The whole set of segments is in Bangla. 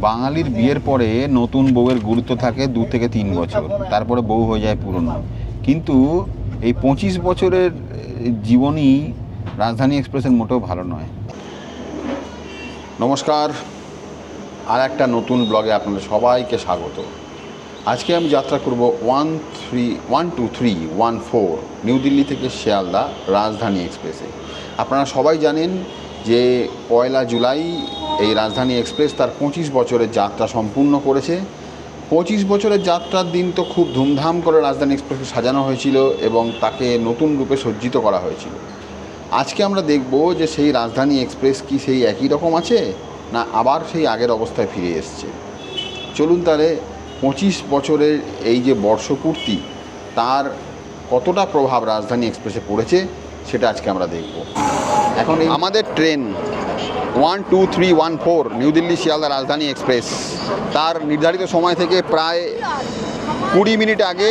বাঙালির বিয়ের পরে নতুন বউয়ের গুরুত্ব থাকে দু থেকে তিন বছর। তারপরে বউ হয়ে যায় পুরনো। কিন্তু এই পঁচিশ বছরের জীবনই রাজধানী এক্সপ্রেসের মোটেও ভালো নয়। নমস্কার। আর একটা নতুন ব্লগে আপনাদের সবাইকে স্বাগত। আজকে আমি যাত্রা করব one three, one two three, one four, new Delhi থেকে শিয়ালদা রাজধানী এক্সপ্রেসে। আপনারা সবাই জানেন যে পয়লা জুলাই এই রাজধানী এক্সপ্রেস তার পঁচিশ বছরের যাত্রা সম্পূর্ণ করেছে। পঁচিশ বছরের যাত্রার দিন তো খুব ধুমধাম করে রাজধানী এক্সপ্রেসকে সাজানো হয়েছিল এবং তাকে নতুন রূপে সজ্জিত করা হয়েছিল। আজকে আমরা দেখব যে সেই রাজধানী এক্সপ্রেস কি সেই একই রকম আছে না আবার সেই আগের অবস্থায় ফিরে এসছে। চলুন তাহলে পঁচিশ বছরের এই যে বর্ষপূর্তি, তার কতটা প্রভাব রাজধানী এক্সপ্রেসে পড়েছে সেটা আজকে আমরা দেখব। এখন আমাদের train. One two three one four new Delhi Sealdah Rajdhani express তার নির্ধারিত সময় থেকে প্রায় কুড়ি মিনিট আগে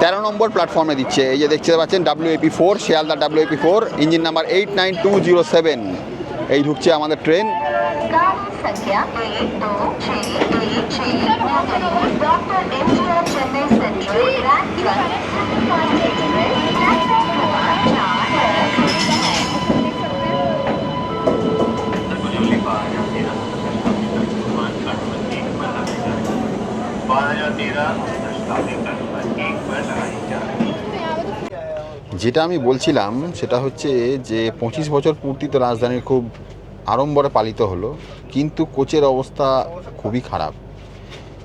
তেরো নম্বর প্ল্যাটফর্মে দিচ্ছে। এই যে দেখতে পাচ্ছেন WAP four Sealdah WAP four engine number eight nine two zero seven এই ঢুকছে আমাদের ট্রেন যেটা আমি বলছিলাম, সেটা হচ্ছে যে পঁচিশ বছর পূর্তি তো রাজধানীর খুব আড়ম্বরে পালিত হলো, কিন্তু কোচের অবস্থা খুবই খারাপ।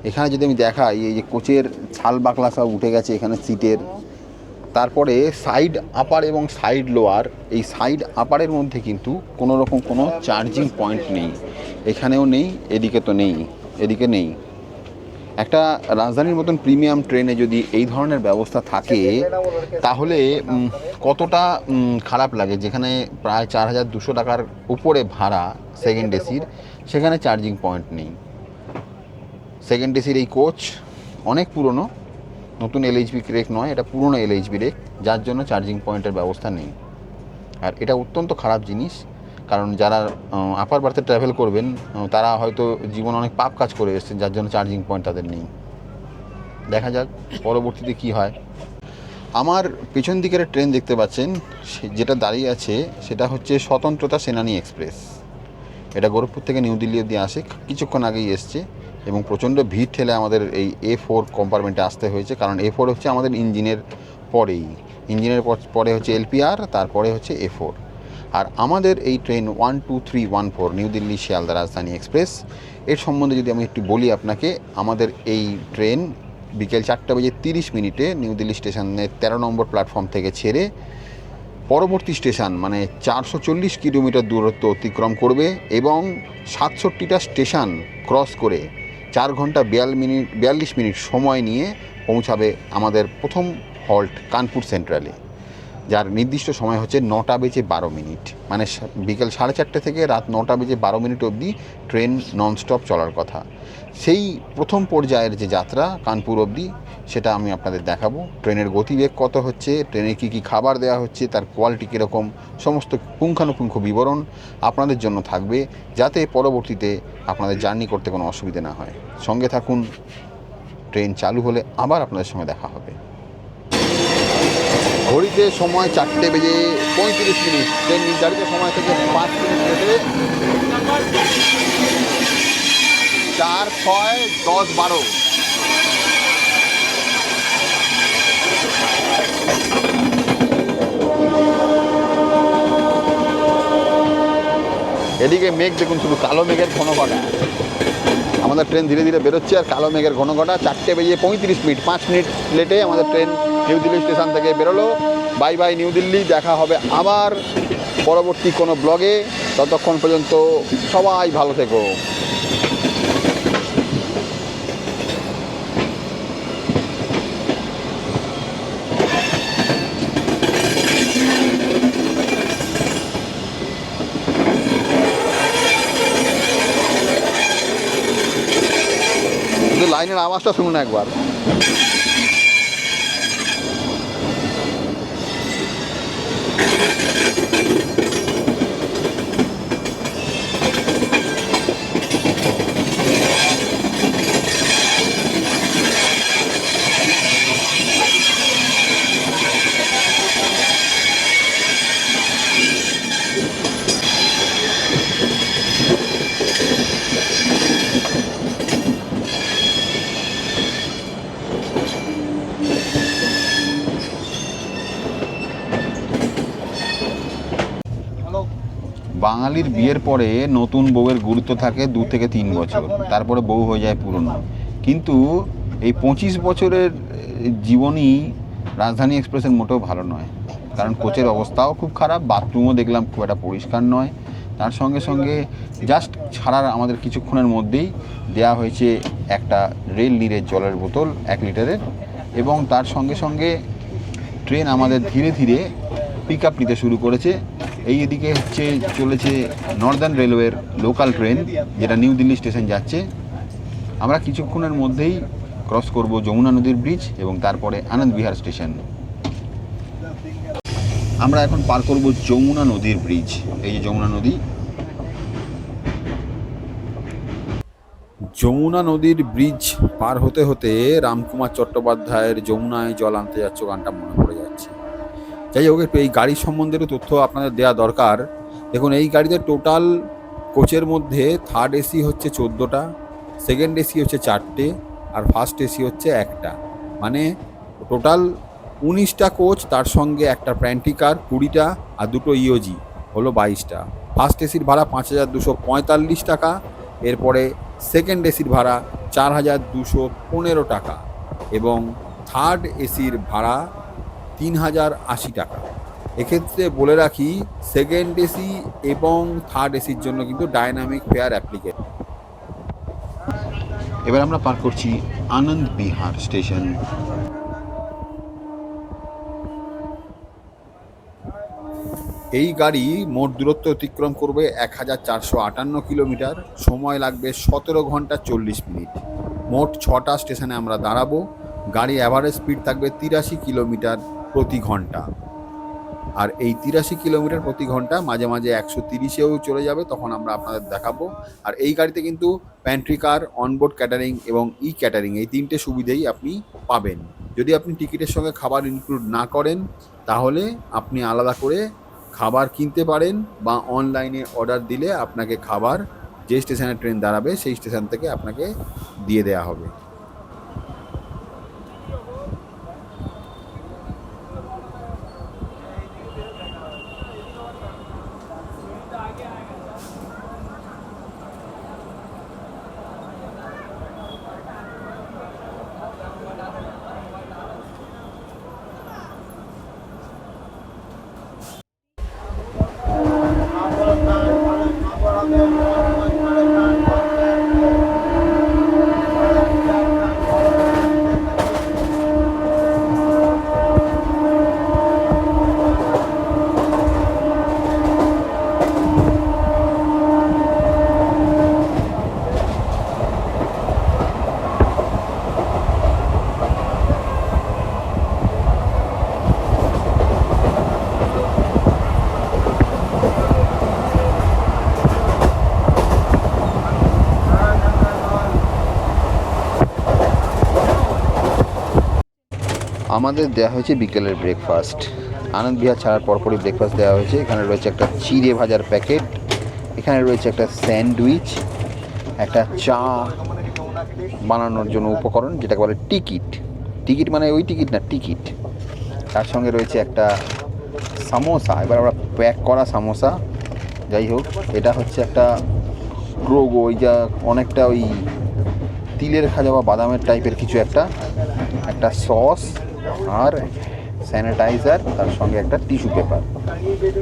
এখানে যদি আমি দেখাই, এই যে কোচের ছাল বাকলা সব উঠে গেছে এখানে সিটের। তারপরে সাইড আপার এবং সাইড লোয়ার, এই সাইড আপারের মধ্যে কিন্তু কোনো রকম কোনো চার্জিং পয়েন্ট নেই। এখানেও নেই, এদিকে তো নেই, এদিকে নেই। একটা রাজধানীর মতন প্রিমিয়াম ট্রেনে যদি এই ধরনের ব্যবস্থা থাকে, তাহলে কতটা খারাপ লাগে? যেখানে প্রায় চার হাজার দুশো টাকার উপরে ভাড়া সেকেন্ড এসির সেখানে চার্জিং পয়েন্ট নেই। সেকেন্ড এসির এই কোচ অনেক পুরনো, নতুন এলএইচবি রেক নয়, এটা পুরনো এলএইচবি রেক যার জন্য চার্জিং পয়েন্টের ব্যবস্থা নেই। আর এটা অত্যন্ত খারাপ জিনিস। কারণ যারা আপার বার্থে ট্রাভেল করবেন তারা হয়তো জীবনে অনেক পাপ কাজ করে এসেছেন, যার জন্য চার্জিং পয়েন্ট তাদের নেই। দেখা যাক পরবর্তীতে কি হয়। আমার পেছন দিকের ট্রেন দেখতে পাচ্ছেন যেটা দাঁড়িয়ে আছে, সেটা হচ্ছে স্বতন্ত্রতা সেনানী এক্সপ্রেস এটা গোরখপুর থেকে নিউ দিল্লি অব্দি আসে, কিছুক্ষণ আগেই এসছে এবং প্রচণ্ড ভিড় ঠেলে আমাদের এই এ ফোর কম্পার্টমেন্টে আসতে হয়েছে, কারণ এ ফোর হচ্ছে আমাদের ইঞ্জিনের পরেই। ইঞ্জিনের পরে হচ্ছে এলপিআর তারপরে হচ্ছে এ ফোর আর আমাদের এই train one two three one four new Delhi Sealdah Rajdhani express এর সম্বন্ধে যদি আমি একটু বলি আপনাকে, আমাদের এই ট্রেন বিকেল চারটা বেজে তিরিশ মিনিটে নিউ দিল্লি স্টেশনের তেরো নম্বর প্ল্যাটফর্ম থেকে ছেড়ে পরবর্তী স্টেশন মানে চারশো চল্লিশ কিলোমিটার দূরত্ব অতিক্রম করবে এবং সাতষট্টিটা স্টেশন ক্রস করে চার ঘণ্টা বিয়াল মিনিট, বিয়াল্লিশ মিনিট সময় নিয়ে পৌঁছাবে আমাদের প্রথম হল্ট কানপুর সেন্ট্রালে যার নির্দিষ্ট সময় হচ্ছে নটা বেজে বারো মিনিট। মানে বিকেল সাড়ে চারটে থেকে রাত নটা বেজে বারো মিনিট অবধি ট্রেন ননস্টপ চলার কথা। সেই প্রথম পর্যায়ের যে যাত্রা কানপুর অবধি, সেটা আমি আপনাদের দেখাবো। ট্রেনের গতিবেগ কত হচ্ছে, ট্রেনে কী কী খাবার দেওয়া হচ্ছে, তার কোয়ালিটি কীরকম, সমস্ত পুঙ্খানুপুঙ্খ বিবরণ আপনাদের জন্য থাকবে, যাতে পরবর্তীতে আপনাদের জার্নি করতে কোনো অসুবিধা না হয়। সঙ্গে থাকুন, ট্রেন চালু হলে আবার আপনাদের সঙ্গে দেখা হবে। ঘড়িতে সময় চারটে বেজে পঁয়ত্রিশ মিনিট। ট্রেন নির্ধারিত সময় থেকে পাঁচ মিনিট লেটে চার, ছয়, দশ, বারো। এদিকে মেঘ দেখুন, শুধু কালো মেঘের ঘন ঘটা। আমাদের ট্রেন ধীরে ধীরে বেরোচ্ছে আর কালো মেঘের ঘন ঘটা। চারটে বেজে পঁয়ত্রিশ মিনিট, পাঁচ মিনিট লেটে আমাদের ট্রেন নিউ দিল্লি স্টেশন থেকে বেরোলো। বাই বাই নিউ দিল্লি, দেখা হবে আবার পরবর্তী কোনো ব্লগে। ততক্ষণ পর্যন্ত সবাই ভালো থেকো। লাইনের আওয়াজটা শুনুন একবার। বাঙালির বিয়ের পরে নতুন বউয়ের গুরুত্ব থাকে দু থেকে তিন বছর। তারপরে বউ হয়ে যায় পুরনো। কিন্তু এই পঁচিশ বছরের এ, জীবনী রাজধানী এক্সপ্রেসের মোটেও ভালো নয়। কারণ কোচের অবস্থাও খুব খারাপ বাথরুমও দেখলাম খুব একটা পরিষ্কার নয়। তার সঙ্গে সঙ্গে জাস্ট ছাড়ার আমাদের কিছুক্ষণের মধ্যেই দেয়া হয়েছে একটা রেল নিরের জলের বোতল এক লিটারের এবং তার সঙ্গে সঙ্গে ট্রেন আমাদের ধীরে ধীরে পিক আপ নিতে শুরু করেছে। এই এদিকে হচ্ছে চলেছে নর্দার্ন রেলওয়ের লোকাল ট্রেন যেটা নিউ দিল্লি স্টেশন যাচ্ছে। আমরা কিছুক্ষণের মধ্যেই ক্রস করব যমুনা নদীর ব্রিজ এবং তারপরে আনন্দ বিহার স্টেশন আমরা এখন পার করব যমুনা নদীর ব্রিজ এই যে যমুনা নদী। যমুনা নদীর ব্রিজ পার হতে হতে রামকুমার চট্টোপাধ্যায়ের যমুনায় জল আনতে যাচ্ছ, গানটা মনে পড়ে যাচ্ছে যাই হোক একটু এই গাড়ির সম্বন্ধেরও তথ্য আপনাদের দেওয়া দরকার। দেখুন, এই গাড়িতে টোটাল কোচের মধ্যে থার্ড এসি হচ্ছে চোদ্দোটা সেকেন্ড এসি হচ্ছে চারটে, আর ফার্স্ট এসি হচ্ছে একটা। মানে টোটাল উনিশটা কোচ তার সঙ্গে একটা প্যান্ট্রি কার কুড়িটা, আর দুটো ইওজি হলো বাইশটা। ফার্স্ট এসির ভাড়া পাঁচ হাজার দুশো পঁয়তাল্লিশ টাকা, এরপরে সেকেন্ড এসির ভাড়া চার হাজার দুশো পনেরো টাকা। এবং থার্ড এসির ভাড়া তিন হাজার আশি টাকা। এক্ষেত্রে বলে রাখি সেকেন্ড এসি এবং থার্ড এসির জন্য কিন্তু ডাইনামিক ফেয়ার অ্যাপ্লিকেট এবার আমরা পার করছি আনন্দ বিহার স্টেশন। এই গাড়ি মোট দূরত্ব অতিক্রম করবে এক হাজার চারশো আটান্ন কিলোমিটার সময় লাগবে সতেরো ঘণ্টা চল্লিশ মিনিট। মোট ছটা স্টেশনে আমরা দাঁড়াবো গাড়ি অ্যাভারেজ স্পিড থাকবে তিরাশি কিলোমিটার। প্রতি ঘণ্টা। আর এই তিরাশি কিলোমিটার প্রতি ঘণ্টা মাঝে মাঝে একশো তিরিশেও চলে যাবে, তখন আমরা আপনাদের দেখাবো। আর এই গাড়িতে কিন্তু প্যান্ট্রি কার অনবোর্ড ক্যাটারিং এবং ই ক্যাটারিং এই তিনটে সুবিধেই আপনি পাবেন। যদি আপনি টিকিটের সঙ্গে খাবার ইনক্লুড না করেন, তাহলে আপনি আলাদা করে খাবার কিনতে পারেন বা অনলাইনে অর্ডার দিলে আপনাকে খাবার যে স্টেশনে ট্রেন দাঁড়াবে, সেই স্টেশন থেকে আপনাকে দিয়ে দেওয়া হবে। আমাদের দেওয়া হয়েছে বিকেলের ব্রেকফাস্ট আনন্দ বিহার ছাড়ার পরপরই ব্রেকফাস্ট দেওয়া হয়েছে। এখানে রয়েছে একটা চিড়ে ভাজার প্যাকেট এখানে রয়েছে একটা স্যান্ডউইচ একটা চা বানানোর জন্য উপকরণ, যেটাকে বলে টিকিট টিকিট মানে ওই টিকিট না টিকিট তার সঙ্গে রয়েছে একটা সামোসা এবার আমরা প্যাক করা সামোসা যাই হোক, এটা হচ্ছে একটা গ্রোগো ওই যা অনেকটা ওই তিলের খাজা বা বাদামের টাইপের কিছু একটা। একটা সস আর স্যানিটাইজার তার সঙ্গে একটা টিস্যু পেপার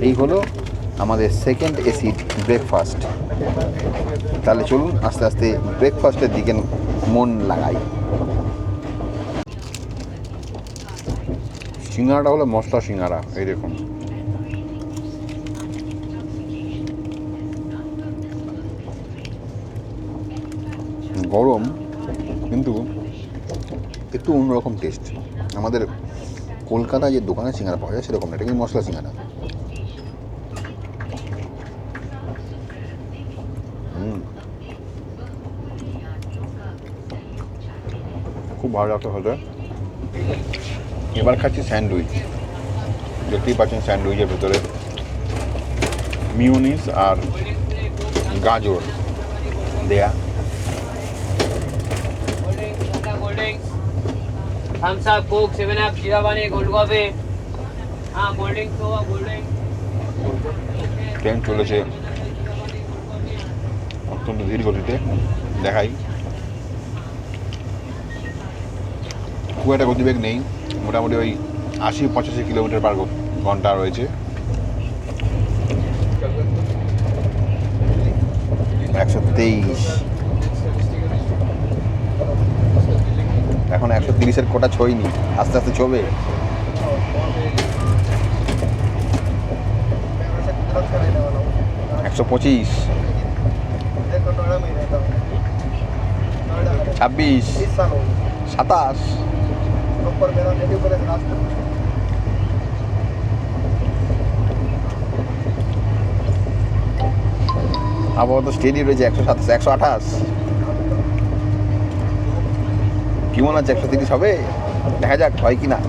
এই হলো আমাদের সেকেন্ড এসি ব্রেকফাস্ট তাহলে চলুন আস্তে আস্তে ব্রেকফাস্টের দিকে মন লাগাই। সিঙ্গাড়াটা হলো মশলা সিঙ্গাড়া এই দেখুন। গরম, কিন্তু একটু অন্যরকম টেস্ট আমাদের কলকাতায় যে দোকানে সিঙ্গারা পাওয়া যায় সেরকম না, এটা কিন্তু মশলা সিঙ্গারা? খুব ভালো লাগতো হতে এবার খাচ্ছি স্যান্ডউইচ। দেখতেই পাচ্ছেন স্যান্ডউইচের ভেতরে মিউনিস আর গাজর দেয়া। Thums Up Coke seven up শিরা বানে গোল্ড কফি হ্যাঁ কোল্ড ড্রিঙ্ক তো কোল্ড ড্রিঙ্ক ট্রেন চলেছে। অত্যন্ত ধীর গতিতে। দেখাই। খুব একটা গতিবেগ নেই। মোটামুটি ওই আশি, পঁচাশি কিলোমিটার পার ঘণ্টা রয়েছে। একশো তেইশ। তিরিশের কোটা ছইনি আস্তে আস্তে ছবে। একশো পঁচিশ। ছাব্বিশ। সাতাশ। আপাতত স্টেডি রয়েছে একশো সাতাশ, একশো আঠাশ। কি হচ্ছে একশো তিরিশ হবে? দেখা যাক, হয় কি না।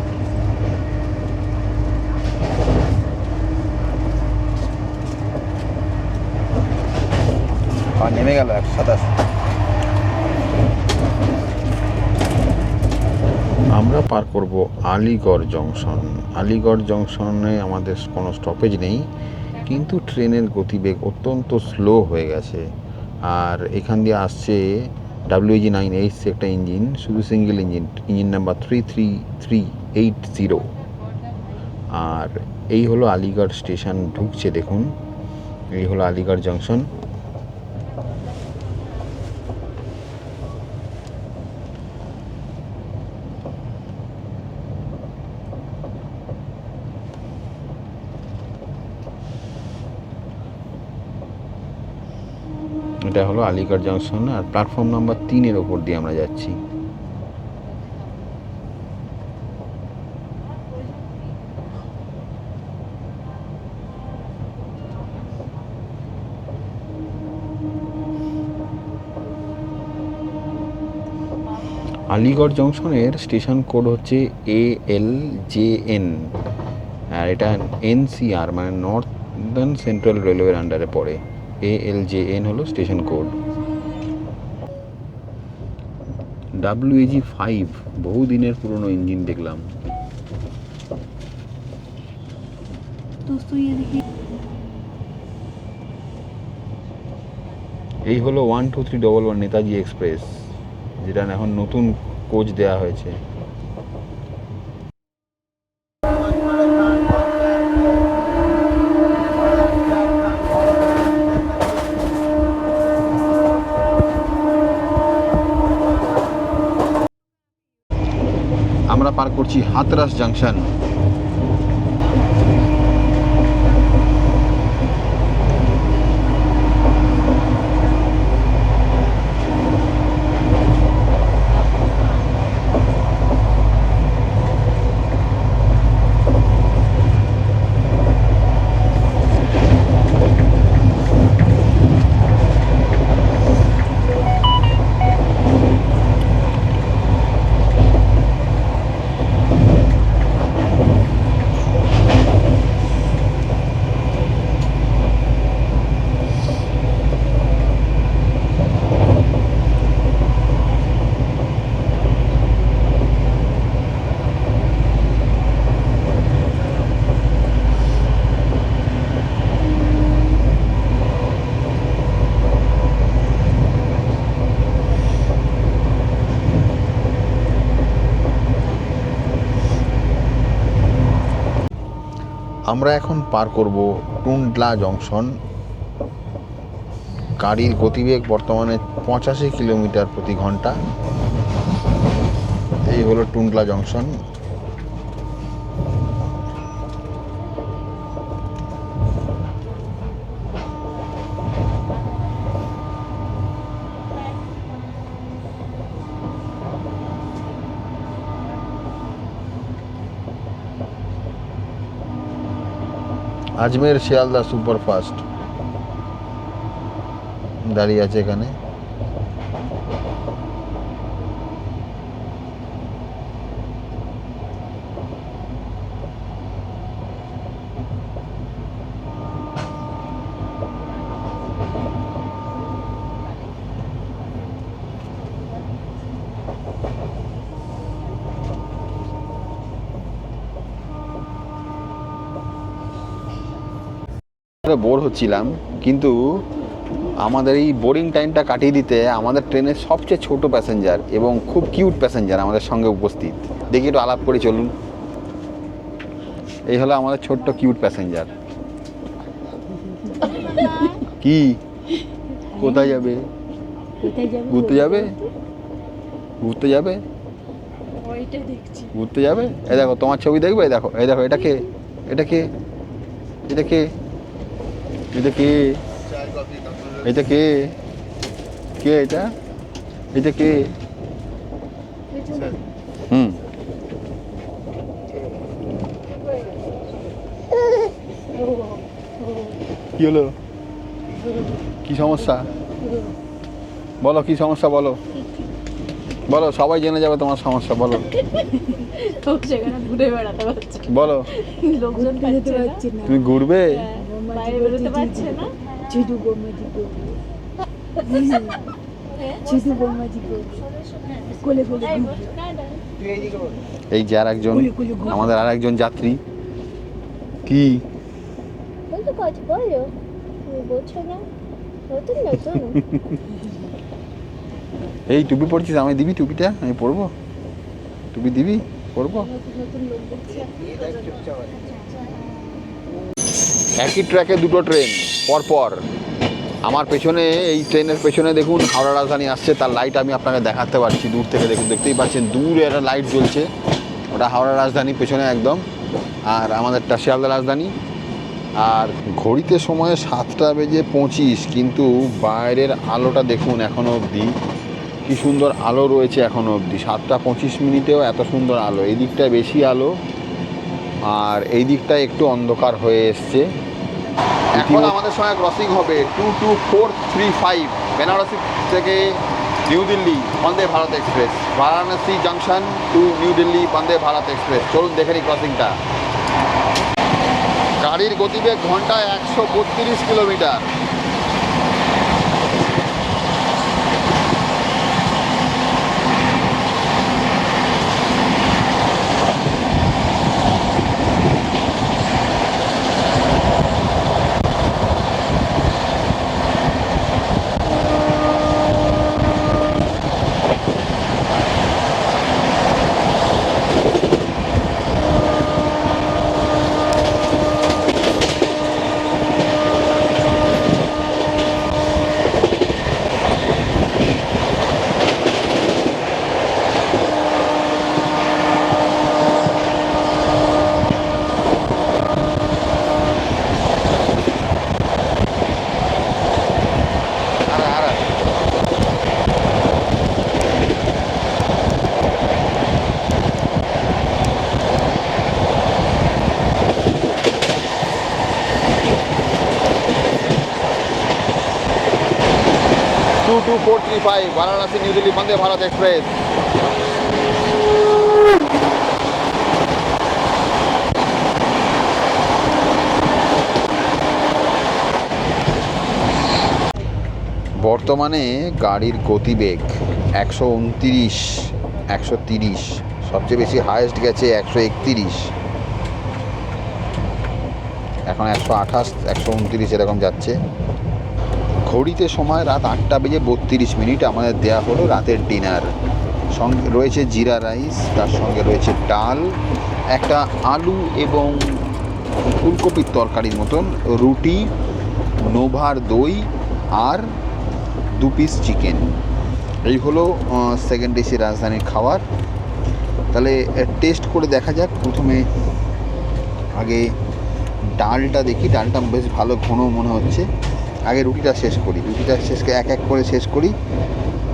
নেমে গেল একশো সাতাশ। আমরা পার করব আলিগড় জংশন। আলিগড় জংশনে আমাদের কোনো স্টপেজ নেই, কিন্তু ট্রেনের গতিবেগ অত্যন্ত স্লো হয়ে গেছে। আর এখান দিয়ে আসছে ডাব্লিউজি নাইন এইচ একটা ইঞ্জিন শুধু single engine engine number three three three eight zero আর এই হলো আলিগড় স্টেশন ঢুকছে, দেখুন। এই হলো আলিগড় জংশন এটা হলো আলিগড় জংশন আর প্ল্যাটফর্ম নাম্বার তিনের ওপর দিয়ে আমরা যাচ্ছি। আলিগড় জংশনের স্টেশন কোড হচ্ছে এ এল জে এন আর এটা এনসিআর মানে নর্দার্ন সেন্ট্রাল রেলওয়ের আন্ডারে পড়ে। এ এল জে এন হলো স্টেশন কোড ডাব্লিউএজি ফাইভ বহু দিনের পুরনো ইঞ্জিন দেখলাম। ইয়ে এই হলো one two three double one Netaji express যেটা এখন নতুন কোচ দেয়া হয়েছে। পার করছি আমরা এখন পার করব টুন্ডলা জংশন। গাড়ির গতিবেগ বর্তমানে পঁচাশি কিলোমিটার প্রতি ঘণ্টা। এই হলো টুন্ডলা জংশন। আজমের শিয়ালদা সুপারফাস্ট দাঁড়িয়ে আছে এখানে। বোর হচ্ছিলাম কিন্তু আমাদের এই বোরিং টাইমটা কাটিয়ে দিতে আমাদের ট্রেনের সবচেয়ে ছোট প্যাসেঞ্জার এবং খুব কিউট প্যাসেঞ্জার আমাদের সঙ্গে উপস্থিত। দেখি একটু আলাপ করে চলুন। এই হলো আমাদের ছোট্ট কিউট প্যাসেঞ্জার কি? কোথায় যাবে? ঘুরতে যাবে? ঘুরতে যাবে? ঘুরতে যাবে? এই দেখো তোমার ছবি দেখবে? দেখো এই দেখো এটা কে? এটা কে? এটা কে? এটা কে? এটা কে? কে এটা? এটা কে? হুম। কি হলো? কি সমস্যা? বলো কি সমস্যা বলো? বলো সবাই জেনে যাবে তোমার সমস্যা বলো। বলো। তুমি ঘুরবে? বাইরে বেরোতে পারছে না? কোলে কোলে এই যে আর একজন আমাদের আর একজন যাত্রী। কি? এই টুপি পড়ছিস আমি দিবি টুপিটা? আমি পরবো? টুপি দিবি? পরবো? একই ট্র্যাকে দুটো ট্রেন, পরপর। আমার পেছনে, এই ট্রেনের পেছনে দেখুন, হাওড়া রাজধানী আসছে, তার লাইট আমি আপনাকে দেখাতে পারছি, দূর থেকে দেখুন, দেখতেই পাচ্ছেন, দূরে একটা লাইট জ্বলছে। ওটা হাওড়া রাজধানী পেছনে একদম, আর আমাদেরটা শিয়ালদা রাজধানী। আর ঘড়িতে সময় সাতটা বেজে পঁচিশ, কিন্তু বাইরের আলোটা দেখুন এখনও অবধি, কি সুন্দর আলো রয়েছে এখনও অবধি। সাতটা পঁচিশ মিনিটেও এত সুন্দর আলো, এই দিকটায় বেশি আলো, আর এই দিকটা একটু অন্ধকার হয়ে এসছে। এখন আমাদের সঙ্গে ক্রসিং হবে two two four three five Banarasi থেকে new Delhi Vande Bharat express. Varanasi junction to new Delhi Vande Bharat express. চলুন দেখে নিই ক্রসিংটা। গাড়ির গতিবেগ ঘন্টায় একশো বত্রিশ কিলোমিটার আরে আরে two two four three five, Varanasi, new Delhi, Vande Bharat express. বর্তমানে গাড়ির গতিবেগ একশো উনতিরিশ, একশো তিরিশ, সবচেয়ে বেশি হায়েস্ট গেছে একশো একতিরিশ। এখন একশো আঠাশ, একশো উনতিরিশ এরকম যাচ্ছে। ঘড়িতে সময় রাত আটটা বেজে বত্রিশ মিনিট আমাদের দেয়া হলো রাতের ডিনার। সঙ্গে রয়েছে জিরা রাইস, তার সঙ্গে রয়েছে ডাল, একটা আলু এবং ফুলকপির তরকারির মতন রুটি, নোভার দই আর দু পিস চিকেন এই হলো সেকেন্ড এসি রাজধানীর খাবার। তাহলে টেস্ট করে দেখা যাক। প্রথমে আগে ডালটা দেখি। ডালটা বেশ ভালো ঘন মনে হচ্ছে। আগে রুটিটা শেষ করি। রুটিটা শেষ করে এক এক করে শেষ করি,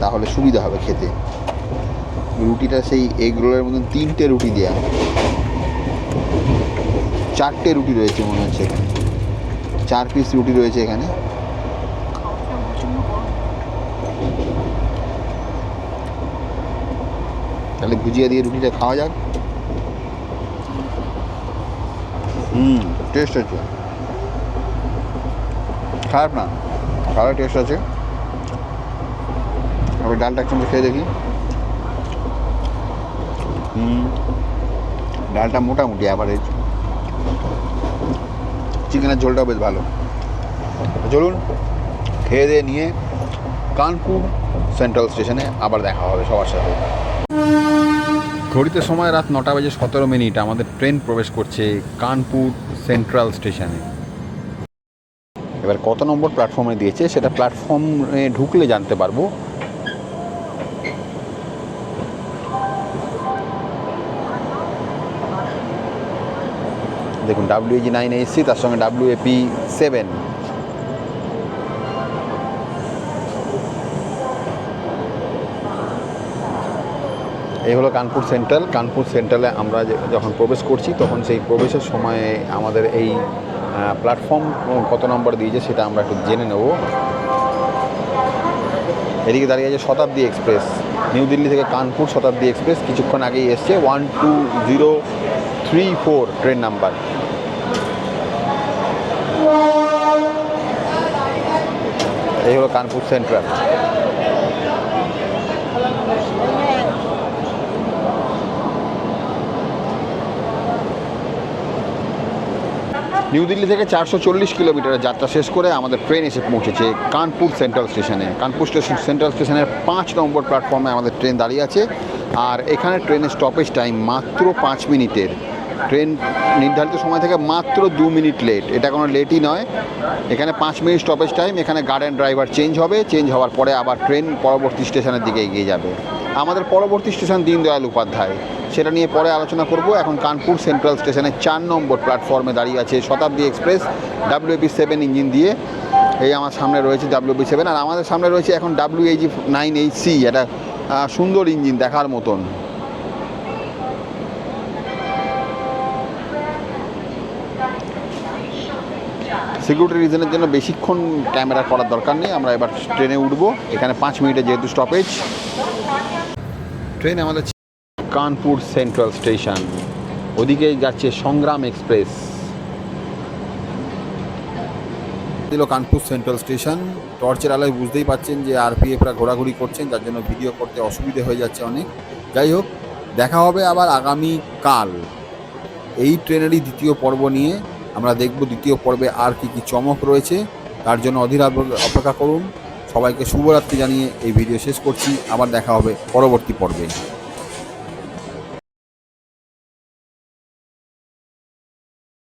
তাহলে সুবিধা হবে খেতে। রুটিটা সেই এগ রোলের মতন তিনটে রুটি দেওয়া চারটে রুটি রয়েছে মনে হচ্ছে এখানে। চার পিস রুটি রয়েছে এখানে। তাহলে ভুজিয়া দিয়ে রুটিটা খাওয়া যাক। হুম টেস্ট আছে খারাপ না ভালো টেস্ট আছে। আমি ডালটা এক চামচ খেয়ে দেখি। হুম, ডালটা মোটামুটি অ্যাভারেজ চিকেনের ঝোলটাও বেশ ভালো। চলুন, খেয়ে দিয়ে নিয়ে কানপুর সেন্ট্রাল স্টেশনে আবার দেখা হবে সবার সাথে। ঘড়িতে সময় রাত নটা বাজে সতেরো মিনিট, আমাদের ট্রেন প্রবেশ করছে কানপুর সেন্ট্রাল স্টেশনে কত নম্বর প্ল্যাটফর্মে দিয়েছে, সেটা প্ল্যাটফর্মে ঢুকলে জানতে পারব। দেখুন ডাব্লিউ জি নাইন এসছি তার সঙ্গে ডাব্লিউ এপি সেভেন এই হলো কানপুর সেন্ট্রাল। কানপুর সেন্ট্রালে আমরা যখন প্রবেশ করছি, তখন সেই প্রবেশের সময়ে আমাদের এই প্ল্যাটফর্ম কত নম্বর দিয়েছে সেটা আমরা একটু জেনে নেব। এদিকে দাঁড়িয়ে আছে শতাব্দী এক্সপ্রেস। নিউ দিল্লি থেকে কানপুর শতাব্দী এক্সপ্রেস কিছুক্ষণ আগেই এসছে। One two zero three four train number. এই হলো কানপুর সেন্ট্রাল। নিউ দিল্লি থেকে চারশো চল্লিশ কিলোমিটারের যাত্রা শেষ করে আমাদের ট্রেন এসে পৌঁছেছে কানপুর সেন্ট্রাল স্টেশনে। কানপুর স্টেশন সেন্ট্রাল স্টেশনের পাঁচ নম্বর প্ল্যাটফর্মে আমাদের ট্রেন দাঁড়িয়ে আছে। আর এখানে ট্রেনের স্টপেজ টাইম মাত্র পাঁচ মিনিটের। ট্রেন নির্ধারিত সময় থেকে মাত্র দু মিনিট লেট এটা কোনো লেটই নয়। এখানে পাঁচ মিনিট স্টপেজ টাইম এখানে গার্ডেন ড্রাইভার চেঞ্জ হবে। চেঞ্জ হওয়ার পরে আবার ট্রেন পরবর্তী স্টেশনের দিকে এগিয়ে যাবে। আমাদের পরবর্তী স্টেশন দীনদয়াল উপাধ্যায়। সেটা নিয়ে পরে আলোচনা করব। এখন কানপুর সেন্ট্রাল স্টেশনে চার নম্বর প্ল্যাটফর্মে দাঁড়িয়ে আছে শতাব্দী এক্সপ্রেস ডাব্লিউপি সেভেন ইঞ্জিন দিয়ে। এই আমার সামনে রয়েছে ডাব্লিউপি সেভেন আর আমাদের সামনে রয়েছে এখন W H nine H C আহ, সুন্দর ইঞ্জিন দেখার মতন। সিকিউরিটি রিজনের জন্য বেশিক্ষণ ক্যামেরা করার দরকার নেই আমরা এবার ট্রেনে উঠবো। এখানে পাঁচ মিনিটে যেহেতু স্টপেজ ট্রেন আমাদের কানপুর সেন্ট্রাল স্টেশন। ওদিকে যাচ্ছে সংগ্রাম এক্সপ্রেস। দিল কানপুর সেন্ট্রাল স্টেশন। টর্চের আলোয় বুঝতেই পাচ্ছেন যে আরপিএফরা ঘোরাঘুরি করছেন, যার জন্য ভিডিও করতে অসুবিধে হয়ে যাচ্ছে অনেক। যাই হোক, দেখা হবে আবার আগামী কাল। এই ট্রেনেরই দ্বিতীয় পর্ব নিয়ে আমরা দেখব দ্বিতীয় পর্বে আর কি কি চমক রয়েছে। তার জন্য অধীর অপেক্ষা করুন। সবাইকে শুভরাত্রি জানিয়ে এই ভিডিও শেষ করছি। আবার দেখা হবে পরবর্তী পর্বে।